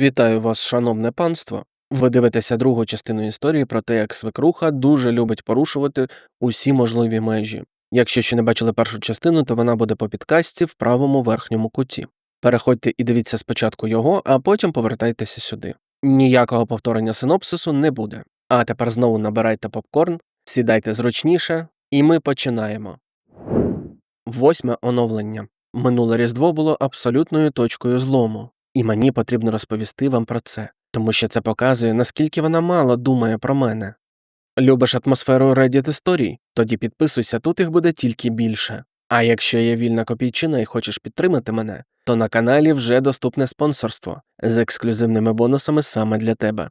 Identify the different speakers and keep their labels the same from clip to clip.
Speaker 1: Вітаю вас, шановне панство. Ви дивитеся другу частину історії про те, як свекруха дуже любить порушувати усі можливі межі. Якщо ще не бачили першу частину, то вона буде по підкастці в правому верхньому куті. Переходьте і дивіться спочатку його, а потім повертайтеся сюди. Ніякого повторення синопсису не буде. А тепер знову набирайте попкорн, сідайте зручніше, і ми починаємо. Восьме оновлення. Минуле Різдво було абсолютною точкою злому, і мені потрібно розповісти вам про це, тому що це показує, наскільки вона мало думає про мене. Любиш атмосферу Reddit історій? Тоді підписуйся, тут їх буде тільки більше. А якщо є вільна копійчина і хочеш підтримати мене, то на каналі вже доступне спонсорство з ексклюзивними бонусами саме для тебе.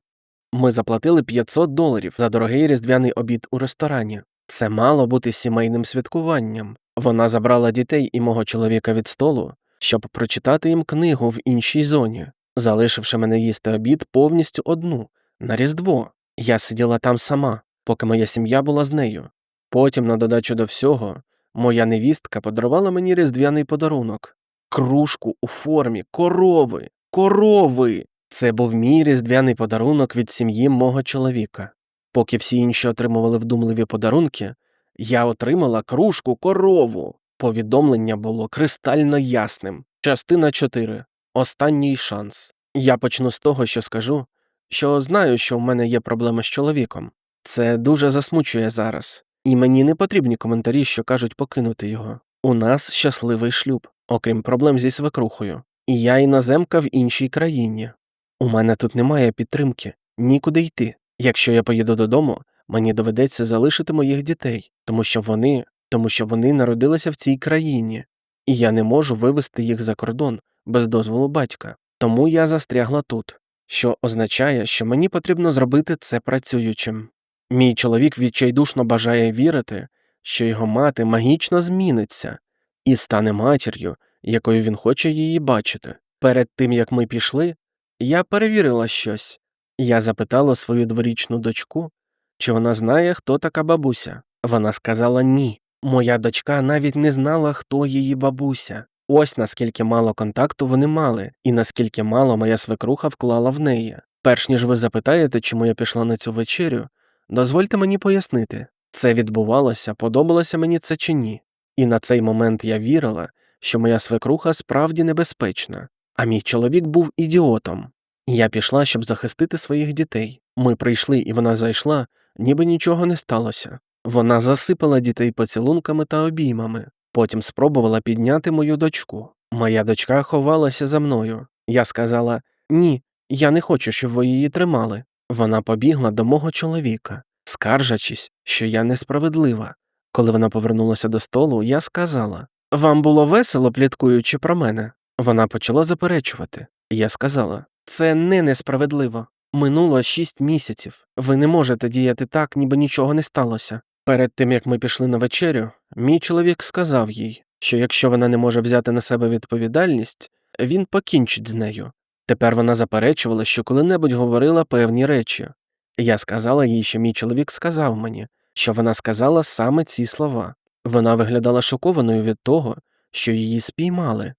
Speaker 1: Ми заплатили 500 доларів за дорогий різдвяний обід у ресторані. Це мало бути сімейним святкуванням. Вона забрала дітей і мого чоловіка від столу, щоб прочитати їм книгу в іншій зоні, залишивши мене їсти обід повністю одну на Різдво. Я сиділа там сама, поки моя сім'я була з нею. Потім, на додачу до всього, моя невістка подарувала мені різдвяний подарунок кружку у формі корови. Корови! Це був мій різдвяний подарунок від сім'ї мого чоловіка. Поки всі інші отримували вдумливі подарунки, я отримала кружку корову. Повідомлення було кристально ясним. Частина 4. Останній шанс. Я почну з того, що скажу, що знаю, що в мене є проблема з чоловіком. Це дуже засмучує зараз, і мені не потрібні коментарі, що кажуть покинути його. У нас щасливий шлюб, окрім проблем зі свекрухою, і я іноземка в іншій країні. У мене тут немає підтримки, нікуди йти. Якщо я поїду додому, мені доведеться залишити моїх дітей, тому що вони, тому що вони народилися в цій країні, і я не можу вивезти їх за кордон без дозволу батька. Тому я застрягла тут, що означає, що мені потрібно зробити це працюючим. Мій чоловік відчайдушно бажає вірити, що його мати магічно зміниться і стане матір'ю, якою він хоче її бачити. Перед тим як ми пішли, я перевірила щось. Я запитала свою дворічну дочку, чи вона знає, хто така бабуся. Вона сказала ні. Моя дочка навіть не знала, хто її бабуся. Ось наскільки мало контакту вони мали, і наскільки мало моя свекруха вклала в неї. Перш ніж ви запитаєте, чому я пішла на цю вечерю, дозвольте мені пояснити. Це відбувалося, подобалося мені це чи ні. І на цей момент я вірила, що моя свекруха справді небезпечна, а мій чоловік був ідіотом. Я пішла, щоб захистити своїх дітей. Ми прийшли, і вона зайшла, ніби нічого не сталося. Вона засипала дітей поцілунками та обіймами, потім спробувала підняти мою дочку. Моя дочка ховалася за мною. Я сказала ні, я не хочу, щоб ви її тримали. Вона побігла до мого чоловіка, скаржачись, що я несправедлива. Коли вона повернулася до столу, я сказала Вам було весело, пліткуючи про мене. Вона почала заперечувати. Я сказала Це не несправедливо. Минуло шість місяців. Ви не можете діяти так, ніби нічого не сталося. Перед тим як ми пішли на вечерю, мій чоловік сказав їй, що якщо вона не може взяти на себе відповідальність, він покінчить з нею. Тепер вона заперечувала, що коли-небудь говорила певні речі. Я сказала їй, що мій чоловік сказав мені, що вона сказала саме ці слова. Вона виглядала шокованою від того, що її спіймали.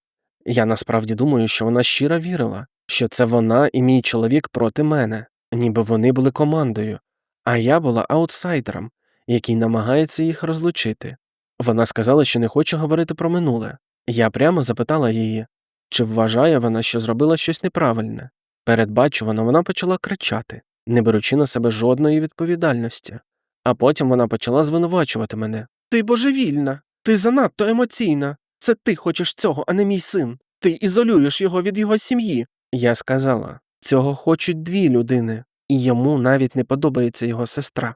Speaker 1: Я насправді думаю, що вона щиро вірила, що це вона і мій чоловік проти мене, ніби вони були командою, а я була аутсайдером, який намагається їх розлучити. Вона сказала, що не хоче говорити про минуле. Я прямо запитала її, чи вважає вона, що зробила щось неправильне. Передбачувано вона почала кричати, не беручи на себе жодної відповідальності. А потім вона почала звинувачувати мене. Ти божевільна, ти занадто емоційна. Це ти хочеш цього, а не мій син. Ти ізолюєш його від його сім'ї. Я сказала цього хочуть дві людини, і йому навіть не подобається його сестра.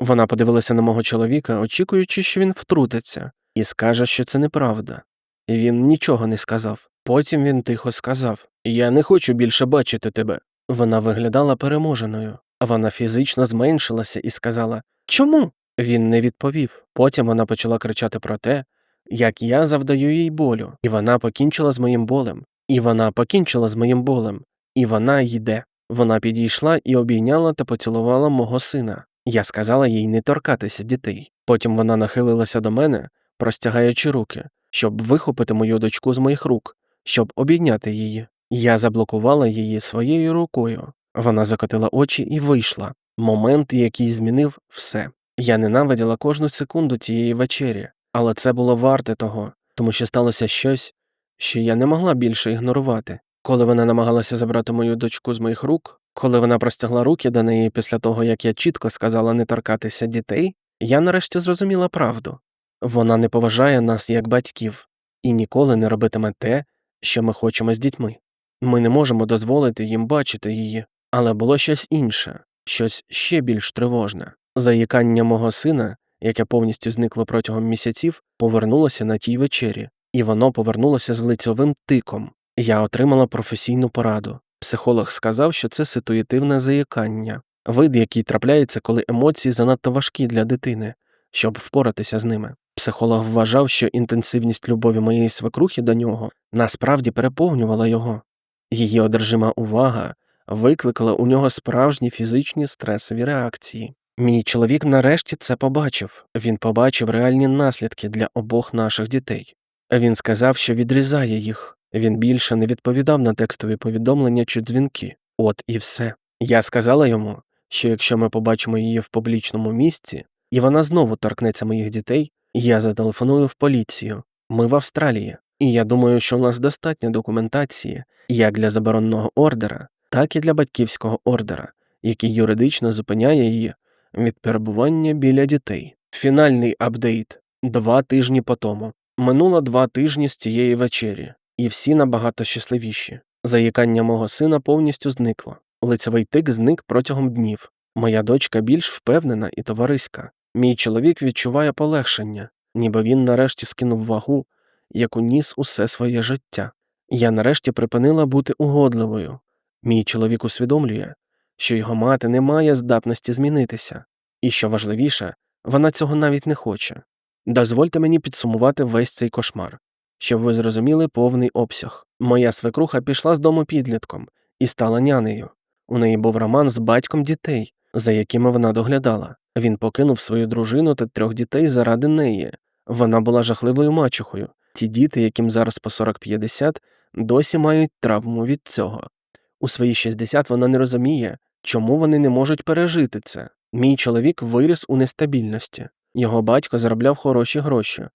Speaker 1: Вона подивилася на мого чоловіка, очікуючи, що він втрутиться, і скаже, що це неправда. І він нічого не сказав. Потім він тихо сказав Я не хочу більше бачити тебе. Вона виглядала переможеною, вона фізично зменшилася і сказала Чому? Він не відповів. Потім вона почала кричати про те, як я завдаю їй болю, і вона покінчила з моїм болем, і вона покінчила з моїм болем, і вона йде. Вона підійшла і обійняла та поцілувала мого сина. Я сказала їй не торкатися дітей. Потім вона нахилилася до мене, простягаючи руки, щоб вихопити мою дочку з моїх рук, щоб обійняти її. Я заблокувала її своєю рукою. Вона закотила очі і вийшла. Момент, який змінив все. Я ненавиділа кожну секунду цієї вечері, але це було варте того, тому що сталося щось, що я не могла більше ігнорувати. Коли вона намагалася забрати мою дочку з моїх рук, коли вона простягла руки до неї після того, як я чітко сказала не торкатися дітей, я нарешті зрозуміла правду. Вона не поважає нас як батьків і ніколи не робитиме те, що ми хочемо з дітьми. Ми не можемо дозволити їм бачити її, але було щось інше, щось ще більш тривожне. Заїкання мого сина, яке повністю зникло протягом місяців, повернулося на тій вечері, і воно повернулося з лицьовим тиком. Я отримала професійну пораду. Психолог сказав, що це ситуативне заїкання, вид, який трапляється, коли емоції занадто важкі для дитини, щоб впоратися з ними. Психолог вважав, що інтенсивність любові моєї свекрухи до нього насправді переповнювала його. Її одержима увага викликала у нього справжні фізичні стресові реакції. Мій чоловік нарешті це побачив він побачив реальні наслідки для обох наших дітей. Він сказав, що відрізає їх. Він більше не відповідав на текстові повідомлення чи дзвінки. От і все. Я сказала йому, що якщо ми побачимо її в публічному місці, і вона знову торкнеться моїх дітей, я зателефоную в поліцію. Ми в Австралії, і я думаю, що у нас достатньо документації як для заборонного ордера, так і для батьківського ордера, який юридично зупиняє її від перебування біля дітей. Фінальний апдейт два тижні по тому. Минуло два тижні з цієї вечері, і всі набагато щасливіші. Заїкання мого сина повністю зникло. Лицевий тик зник протягом днів. Моя дочка більш впевнена і товариська. Мій чоловік відчуває полегшення, ніби він нарешті скинув вагу, яку ніс усе своє життя. Я нарешті припинила бути угодливою. Мій чоловік усвідомлює, що його мати не має здатності змінитися, і що важливіше, вона цього навіть не хоче. Дозвольте мені підсумувати весь цей кошмар, щоб ви зрозуміли повний обсяг. Моя свекруха пішла з дому підлітком і стала нянею. У неї був роман з батьком дітей, за якими вона доглядала. Він покинув свою дружину та трьох дітей заради неї. Вона була жахливою мачухою. Ті діти, яким зараз по 40-50, досі мають травму від цього. У свої 60 вона не розуміє, чому вони не можуть пережити це. Мій чоловік виріс у нестабільності. Його батько заробляв хороші гроші,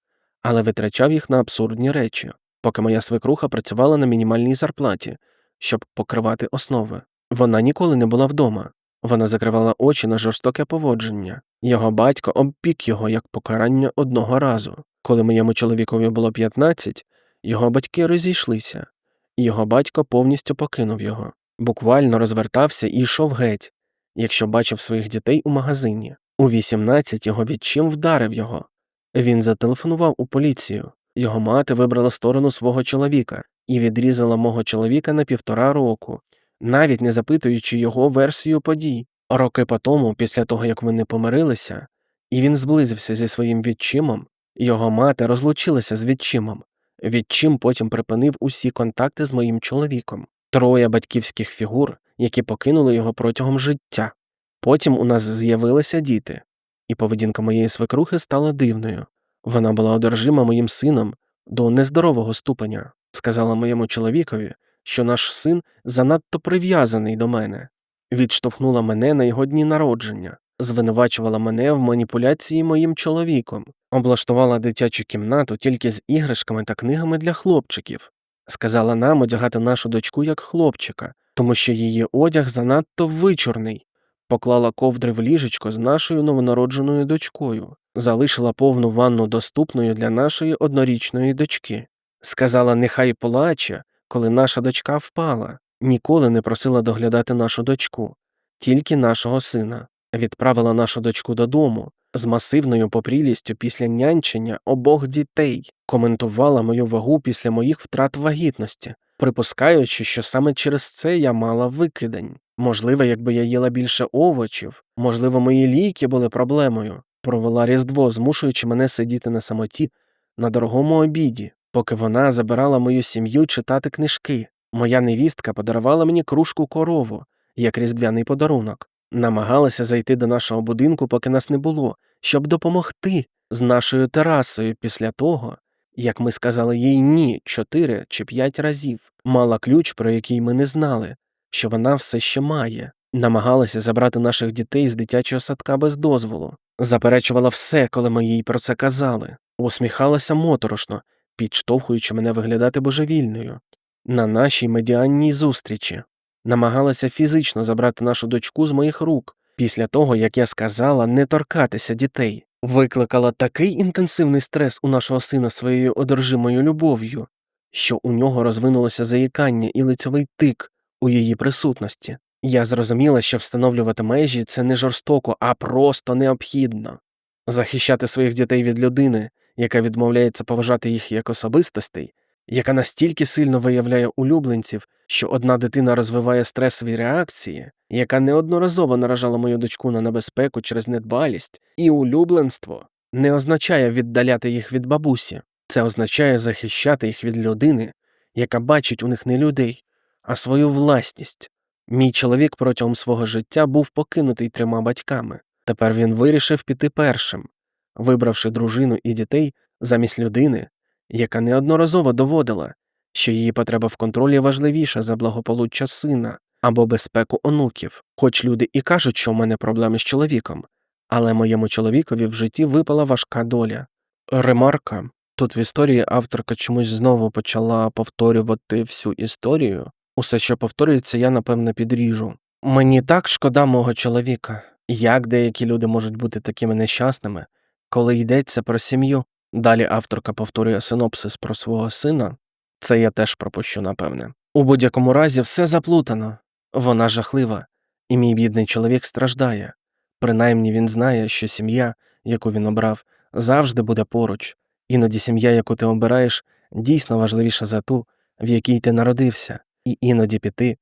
Speaker 1: але витрачав їх на абсурдні речі, поки моя свекруха працювала на мінімальній зарплаті, щоб покривати основи. Вона ніколи не була вдома. Вона закривала очі на жорстоке поводження. Його батько обпік його як покарання одного разу. Коли моєму чоловікові було 15, його батьки розійшлися, і його батько повністю покинув його, буквально розвертався і йшов геть, якщо бачив своїх дітей у магазині. У 18 його відчим вдарив його. Він зателефонував у поліцію. Його мати вибрала сторону свого чоловіка і відрізала мого чоловіка на півтора року, навіть не запитуючи його версію подій. Роки по тому, після того як вони помирилися, і він зблизився зі своїм відчимом, його мати розлучилася з відчимом. Відчим потім припинив усі контакти з моїм чоловіком, троє батьківських фігур, які покинули його протягом життя. Потім у нас з'явилися діти, і поведінка моєї свекрухи стала дивною. Вона була одержима моїм сином до нездорового ступеня, сказала моєму чоловікові, що наш син занадто прив'язаний до мене, відштовхнула мене на його дні народження, звинувачувала мене в маніпуляції моїм чоловіком, облаштувала дитячу кімнату тільки з іграшками та книгами для хлопчиків, сказала нам одягати нашу дочку як хлопчика, тому що її одяг занадто вичорний, поклала ковдри в ліжечко з нашою новонародженою дочкою, залишила повну ванну доступною для нашої однорічної дочки, сказала, нехай плаче, коли наша дочка впала, ніколи не просила доглядати нашу дочку, тільки нашого сина, відправила нашу дочку додому з масивною попрілістю після нянчення обох дітей, коментувала мою вагу після моїх втрат вагітності, припускаючи, що саме через це я мала викидень. Можливо, якби я їла більше овочів, можливо, мої ліки були проблемою, провела різдво, змушуючи мене сидіти на самоті на дорогому обіді, поки вона забирала мою сім'ю читати книжки. Моя невістка подарувала мені кружку корову, як різдвяний подарунок, намагалася зайти до нашого будинку, поки нас не було, щоб допомогти з нашою терасою після того, як ми сказали їй ні чотири чи п'ять разів, мала ключ, про який ми не знали, що вона все ще має, намагалася забрати наших дітей з дитячого садка без дозволу, заперечувала все, коли ми їй про це казали, усміхалася моторошно, підштовхуючи мене виглядати божевільною. На нашій медіанній зустрічі. Намагалася фізично забрати нашу дочку з моїх рук після того, як я сказала не торкатися дітей, викликала такий інтенсивний стрес у нашого сина своєю одержимою любов'ю, що у нього розвинулося заїкання і лицьовий тик у її присутності. Я зрозуміла, що встановлювати межі це не жорстоко, а просто необхідно. Захищати своїх дітей від людини, яка відмовляється поважати їх як особистостей, яка настільки сильно виявляє улюбленців, що одна дитина розвиває стресові реакції, яка неодноразово наражала мою дочку на небезпеку через недбалість, і улюбленство не означає віддаляти їх від бабусі, це означає захищати їх від людини, яка бачить у них не людей, а свою власність. Мій чоловік протягом свого життя був покинутий трьома батьками. Тепер він вирішив піти першим, вибравши дружину і дітей замість людини, яка неодноразово доводила, що її потреба в контролі важливіша за благополуччя сина або безпеку онуків, хоч люди і кажуть, що в мене проблеми з чоловіком, але моєму чоловікові в житті випала важка доля. Ремарка тут в історії авторка чомусь знову почала повторювати всю історію. Усе, що повторюється, я напевно підріжу. Мені так шкода мого чоловіка, як деякі люди можуть бути такими нещасними, коли йдеться про сім'ю. Далі авторка повторює синопсис про свого сина, це я теж пропущу, напевне. У будь-якому разі все заплутано, вона жахлива, і мій бідний чоловік страждає. Принаймні він знає, що сім'я, яку він обрав, завжди буде поруч, іноді сім'я, яку ти обираєш, дійсно важливіша за ту, в якій ти народився, і іноді піти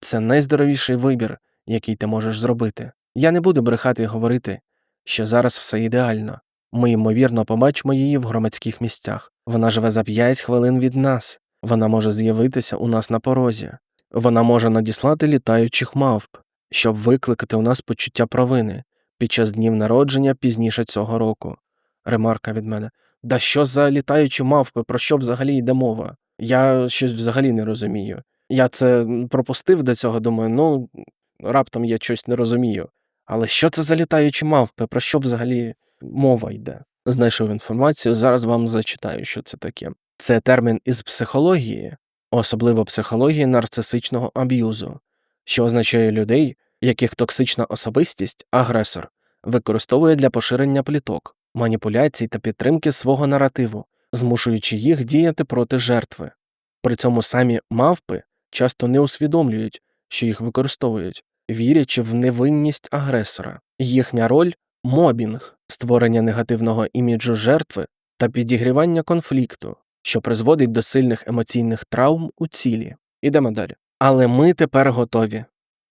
Speaker 1: це найздоровіший вибір, який ти можеш зробити. Я не буду брехати і говорити, що зараз все ідеально. Ми, ймовірно, побачимо її в громадських місцях. Вона живе за 5 хвилин від нас, вона може з'явитися у нас на порозі, вона може надіслати літаючих мавп, щоб викликати у нас почуття провини під час днів народження пізніше цього року. Ремарка від мене. Да що за літаючі мавпи, про що взагалі йде мова? Я щось взагалі не розумію. Я це пропустив до цього, думаю, ну раптом я щось не розумію. Але що це за літаючі мавпи, про що взагалі мова йде? Знайшов інформацію, зараз вам зачитаю, що це таке. Це термін із психології, особливо психології нарцисичного аб'юзу, що означає людей, яких токсична особистість, агресор, використовує для поширення пліток, маніпуляцій та підтримки свого наративу, змушуючи їх діяти проти жертви. При цьому самі мавпи часто не усвідомлюють, що їх використовують, вірячи в невинність агресора. Їхня роль мобінг, створення негативного іміджу жертви та підігрівання конфлікту, що призводить до сильних емоційних травм у цілі. Ідемо далі. Але ми тепер готові.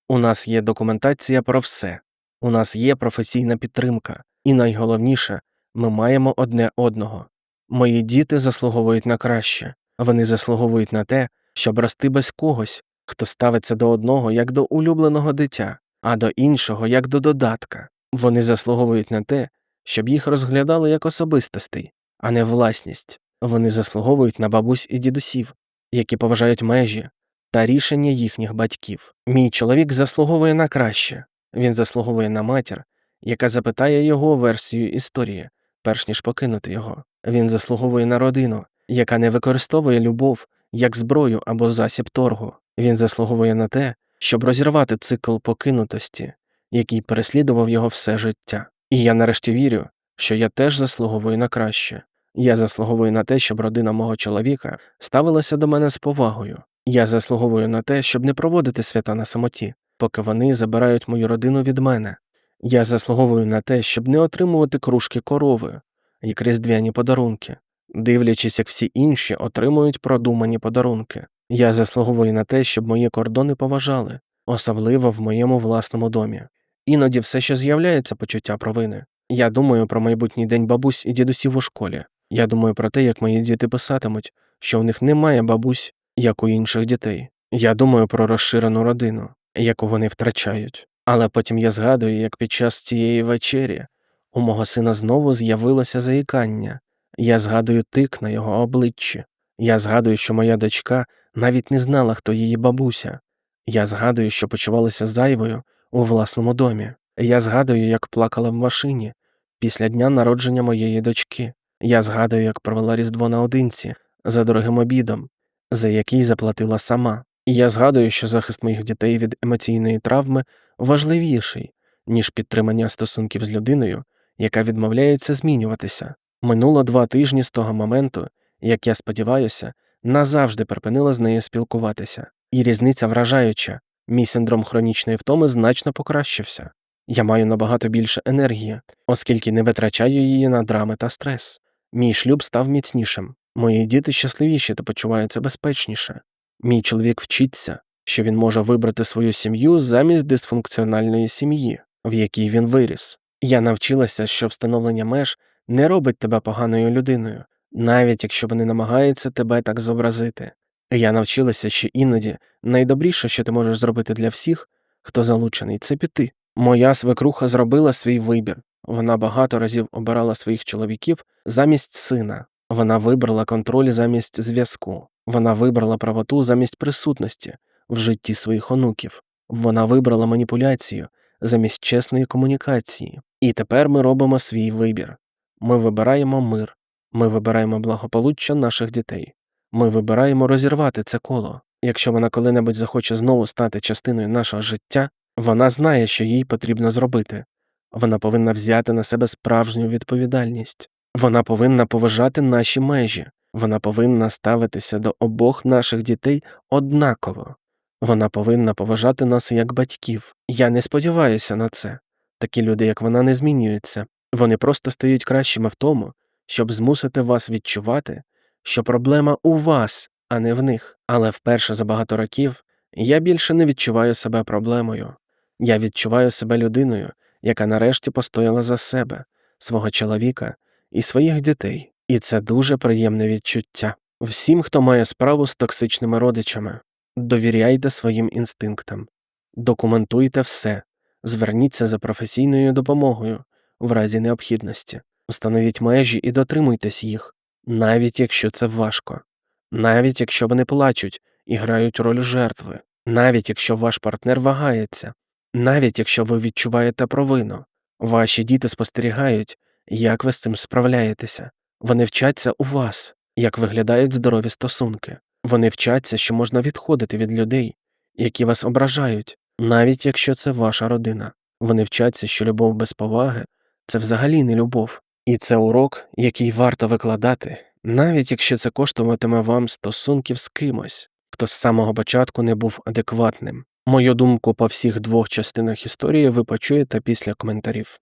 Speaker 1: У нас є документація про все, у нас є професійна підтримка, і найголовніше, ми маємо одне одного. Мої діти заслуговують на краще, вони заслуговують на те, щоб рости без когось, хто ставиться до одного як до улюбленого дитя, а до іншого як до додатка. Вони заслуговують на те, щоб їх розглядали як особистостей, а не власність. Вони заслуговують на бабусь і дідусів, які поважають межі та рішення їхніх батьків. Мій чоловік заслуговує на краще, він заслуговує на матір, яка запитає його версію історії, перш ніж покинути його. Він заслуговує на родину, яка не використовує любов як зброю або засіб торгу. Він заслуговує на те, щоб розірвати цикл покинутості, який переслідував його все життя. І я нарешті вірю, що я теж заслуговую на краще. Я заслуговую на те, щоб родина мого чоловіка ставилася до мене з повагою. Я заслуговую на те, щоб не проводити свята на самоті, поки вони забирають мою родину від мене. Я заслуговую на те, щоб не отримувати кружки корови, як різдвяні подарунки, дивлячись, як всі інші отримують продумані подарунки. Я заслуговую на те, щоб мої кордони поважали, особливо в моєму власному домі. Іноді все ще з'являється почуття провини. Я думаю про майбутній день бабусь і дідусів у школі. Я думаю про те, як мої діти писатимуть, що у них немає бабусь, як у інших дітей. Я думаю про розширену родину, яку вони втрачають. Але потім я згадую, як під час цієї вечері у мого сина знову з'явилося заїкання. Я згадую тик на його обличчі. Я згадую, що моя дочка навіть не знала, хто її бабуся. Я згадую, що почувалася зайвою у власному домі. Я згадую, як плакала в машині після дня народження моєї дочки. Я згадую, як провела Різдво наодинці за дорогим обідом, за який заплатила сама. Я згадую, що захист моїх дітей від емоційної травми важливіший, ніж підтримання стосунків з людиною, яка відмовляється змінюватися. Минуло два тижні з того моменту, як я сподіваюся, назавжди припинила з нею спілкуватися. І різниця вражаюча. Мій синдром хронічної втоми значно покращився. Я маю набагато більше енергії, оскільки не витрачаю її на драми та стрес. Мій шлюб став міцнішим, мої діти щасливіші та почуваються безпечніше. Мій чоловік вчиться, що він може вибрати свою сім'ю замість дисфункціональної сім'ї, в якій він виріс. Я навчилася, що встановлення меж не робить тебе поганою людиною, навіть якщо вони намагаються тебе так зобразити. Я навчилася, що іноді найдобріше, що ти можеш зробити для всіх, хто залучений, це піти. Моя свекруха зробила свій вибір. Вона багато разів обирала своїх чоловіків замість сина. Вона вибрала контроль замість зв'язку. Вона вибрала правоту замість присутності в житті своїх онуків. Вона вибрала маніпуляцію замість чесної комунікації. І тепер ми робимо свій вибір. Ми вибираємо мир, ми вибираємо благополуччя наших дітей. Ми вибираємо розірвати це коло. Якщо вона коли-небудь захоче знову стати частиною нашого життя, вона знає, що їй потрібно зробити. Вона повинна взяти на себе справжню відповідальність. Вона повинна поважати наші межі. Вона повинна ставитися до обох наших дітей однаково. Вона повинна поважати нас як батьків. Я не сподіваюся на це. Такі люди, як вона, не змінюються. Вони просто стають кращими в тому, щоб змусити вас відчувати, що проблема у вас, а не в них. Але вперше за багато років я більше не відчуваю себе проблемою. Я відчуваю себе людиною, яка нарешті постояла за себе, свого чоловіка і своїх дітей. І це дуже приємне відчуття. Всім, хто має справу з токсичними родичами, довіряйте своїм інстинктам, документуйте все, зверніться за професійною допомогою в разі необхідності, встановіть межі і дотримуйтесь їх, навіть якщо це важко, навіть якщо вони плачуть і грають роль жертви, навіть якщо ваш партнер вагається, навіть якщо ви відчуваєте провину, ваші діти спостерігають, як ви з цим справляєтеся. Вони вчаться у вас, як виглядають здорові стосунки. Вони вчаться, що можна відходити від людей, які вас ображають, навіть якщо це ваша родина. Вони вчаться, що любов без поваги це взагалі не любов, і це урок, який варто викладати, навіть якщо це коштуватиме вам стосунків з кимось, хто з самого початку не був адекватним. Мою думку по всіх двох частинах історії ви почуєте після коментарів.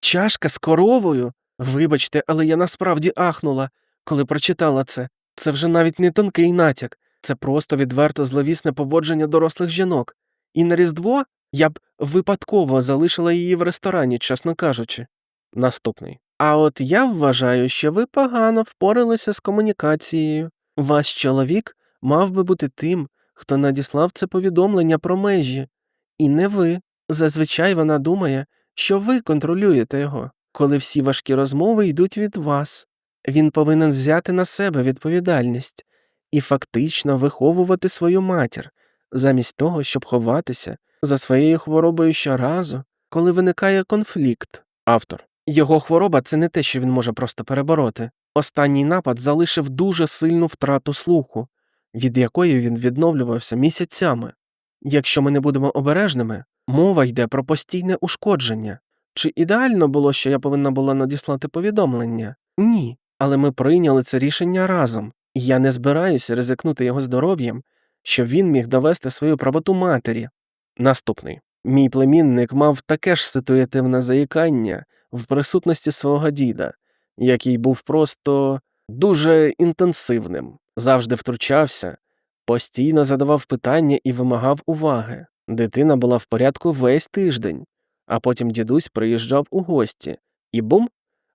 Speaker 1: Чашка з коровою? Вибачте, але я насправді ахнула, коли прочитала це. Це вже навіть не тонкий натяк, це просто відверто зловісне поводження дорослих жінок. І на Різдво я б випадково залишила її в ресторані, чесно кажучи. Наступний. А от я вважаю, що ви погано впоралися з комунікацією. Ваш чоловік мав би бути тим, хто надіслав це повідомлення про межі, і не ви. Зазвичай вона думає, що ви контролюєте його, коли всі важкі розмови йдуть від вас. Він повинен взяти на себе відповідальність і фактично виховувати свою матір, замість того, щоб ховатися за своєю хворобою щоразу, коли виникає конфлікт. Автор його хвороба це не те, що він може просто перебороти. Останній напад залишив дуже сильну втрату слуху, від якої він відновлювався місяцями. Якщо ми не будемо обережними, мова йде про постійне ушкодження. Чи ідеально було, що я повинна була надіслати повідомлення? Ні. Але ми прийняли це рішення разом, і я не збираюся ризикнути його здоров'ям, щоб він міг довести свою правоту матері. Наступний мій племінник мав таке ж ситуативне заїкання в присутності свого діда, який був просто дуже інтенсивним, завжди втручався, постійно задавав питання і вимагав уваги. Дитина була в порядку весь тиждень, а потім дідусь приїжджав у гості, і бум,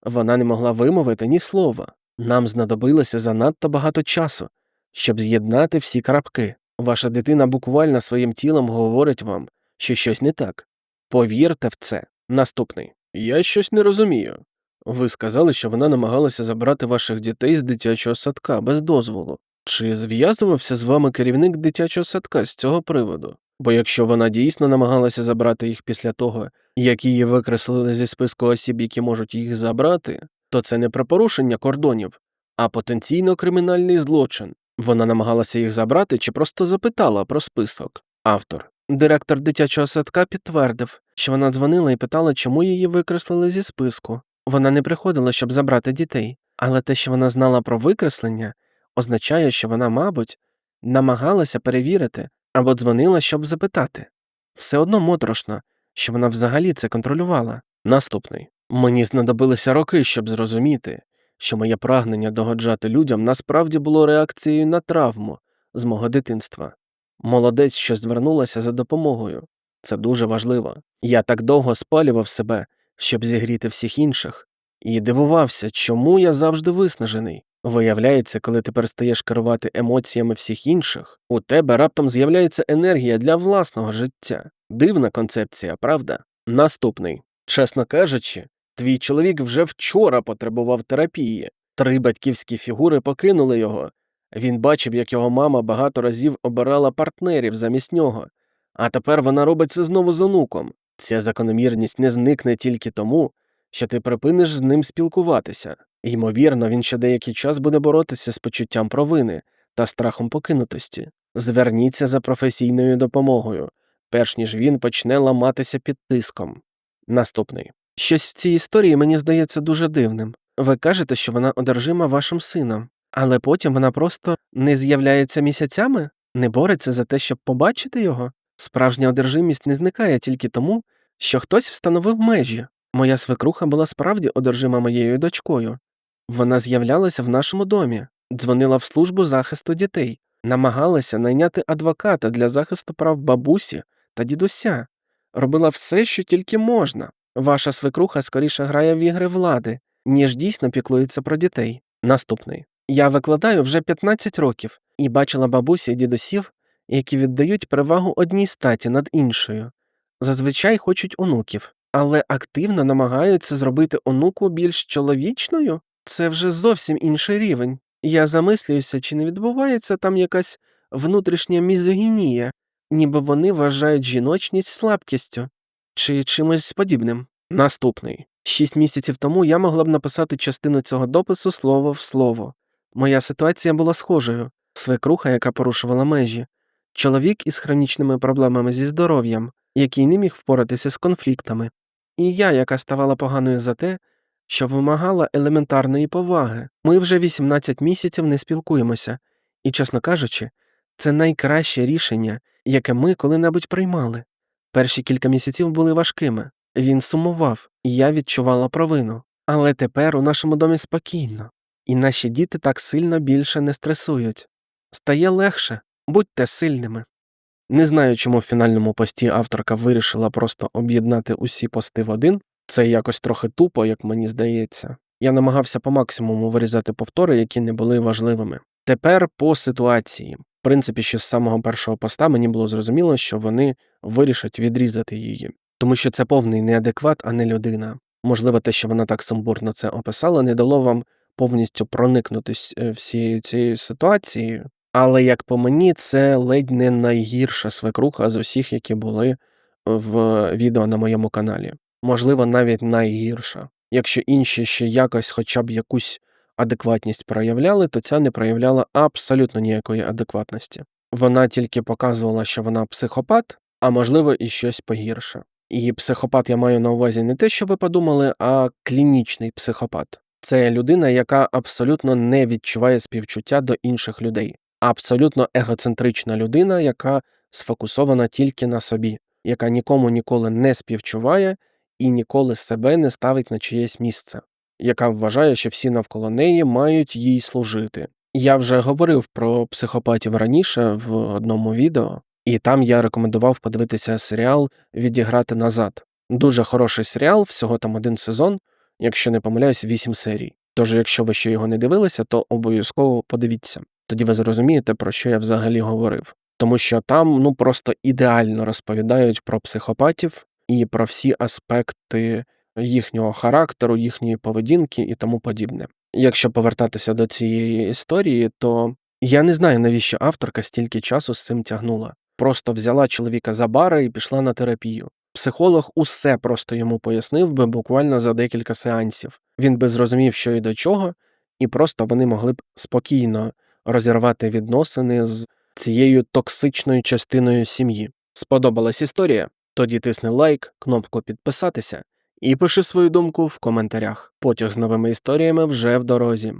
Speaker 1: вона не могла вимовити ні слова. Нам знадобилося занадто багато часу, щоб з'єднати всі крапки. Ваша дитина буквально своїм тілом говорить вам, що щось не так. Повірте в це. Наступний. Я щось не розумію. Ви сказали, що вона намагалася забрати ваших дітей з дитячого садка без дозволу. Чи зв'язувався з вами керівник дитячого садка з цього приводу? Бо якщо вона дійсно намагалася забрати їх після того, як її викреслили зі списку осіб, які можуть їх забрати, то це не про порушення кордонів, а потенційно кримінальний злочин. Вона намагалася їх забрати чи просто запитала про список. Автор. Директор дитячого садка підтвердив, що вона дзвонила і питала, чому її викреслили зі списку. Вона не приходила, щоб забрати дітей, але те, що вона знала про викреслення, означає, що вона, мабуть, намагалася перевірити або дзвонила, щоб запитати. Все одно моторошно, що вона взагалі це контролювала. Наступний. Мені знадобилися роки, щоб зрозуміти, що моє прагнення догоджати людям насправді було реакцією на травму з мого дитинства. Молодець, що звернулася за допомогою. Це дуже важливо. Я так довго спалював себе, щоб зігріти всіх інших, і дивувався, чому я завжди виснажений. Виявляється, коли ти перестаєш керувати емоціями всіх інших, у тебе раптом з'являється енергія для власного життя. Дивна концепція, правда? Наступний. Чесно кажучи, твій чоловік вже вчора потребував терапії. Три батьківські фігури покинули його. Він бачив, як його мама багато разів обирала партнерів замість нього, а тепер вона робить це знову з онуком. Ця закономірність не зникне тільки тому, що ти припиниш з ним спілкуватися. Ймовірно, він ще деякий час буде боротися з почуттям провини та страхом покинутості. Зверніться за професійною допомогою, перш ніж він почне ламатися під тиском. Наступний. Щось в цій історії мені здається дуже дивним. Ви кажете, що вона одержима вашим сином, але потім вона просто не з'являється місяцями, не бореться за те, щоб побачити його. Справжня одержимість не зникає тільки тому, що хтось встановив межі. Моя свекруха була справді одержима моєю дочкою. Вона з'являлася в нашому домі, дзвонила в службу захисту дітей, намагалася найняти адвоката для захисту прав бабусі та дідуся, робила все, що тільки можна. Ваша свекруха скоріше грає в ігри влади, ніж дійсно піклується про дітей. Наступний. Я викладаю вже 15 років і бачила бабусі і дідусів, які віддають перевагу одній статі над іншою. Зазвичай хочуть онуків, але активно намагаються зробити онуку більш чоловічною. Це вже зовсім інший рівень. Я замислююся, чи не відбувається там якась внутрішня мізогінія, ніби вони вважають жіночність слабкістю чи чимось подібним. Наступний. Шість місяців тому я могла б написати частину цього допису слово в слово. Моя ситуація була схожою свекруха, яка порушувала межі, чоловік із хронічними проблемами зі здоров'ям, який не міг впоратися з конфліктами, і я, яка ставала поганою за те, що вимагала елементарної поваги. Ми вже 18 місяців не спілкуємося, і, чесно кажучи, це найкраще рішення, яке ми коли-небудь приймали. Перші кілька місяців були важкими. Він сумував, і я відчувала провину. Але тепер у нашому домі спокійно, і наші діти так сильно більше не стресують. Стає легше, будьте сильними. Не знаю, чому в фінальному пості авторка вирішила просто об'єднати усі пости в один. Це якось трохи тупо, як мені здається. Я намагався по максимуму вирізати повтори, які не були важливими. Тепер по ситуації. В принципі, ще з самого першого поста мені було зрозуміло, що вони вирішать відрізати її, тому що це повний неадекват, а не людина. Можливо, те, що вона так сумбурно це описала, не дало вам повністю проникнутись е, всією цією ситуацією. Але як по мені, це ледь не найгірша свекруха з усіх, які були в відео на моєму каналі. Можливо, навіть найгірша. Якщо інші ще якось хоча б якусь адекватність проявляли, то ця не проявляла абсолютно ніякої адекватності. Вона тільки показувала, що вона психопат, а можливо, і щось погірше. І психопат я маю на увазі не те, що ви подумали, а клінічний психопат. Це людина, яка абсолютно не відчуває співчуття до інших людей, абсолютно егоцентрична людина, яка сфокусована тільки на собі, яка нікому ніколи не співчуває і ніколи себе не ставить на чиєсь місце, яка вважає, що всі навколо неї мають їй служити. Я вже говорив про психопатів раніше в одному відео, і там я рекомендував подивитися серіал Відіграти назад. Дуже хороший серіал, всього там один сезон, якщо не помиляюсь, вісім серій. Тож, якщо ви ще його не дивилися, то обов'язково подивіться. Тоді ви зрозумієте, про що я взагалі говорив. Тому що там ну просто ідеально розповідають про психопатів і про всі аспекти їхнього характеру, їхньої поведінки і тому подібне. Якщо повертатися до цієї історії, то я не знаю, навіщо авторка стільки часу з цим тягнула. Просто взяла чоловіка за бара і пішла на терапію. Психолог усе просто йому пояснив би буквально за декілька сеансів. Він би зрозумів, що і до чого, і просто вони могли б спокійно розірвати відносини з цією токсичною частиною сім'ї. Сподобалась історія? Тоді тисни лайк, кнопку підписатися і пиши свою думку в коментарях. Потяг з новими історіями вже в дорозі.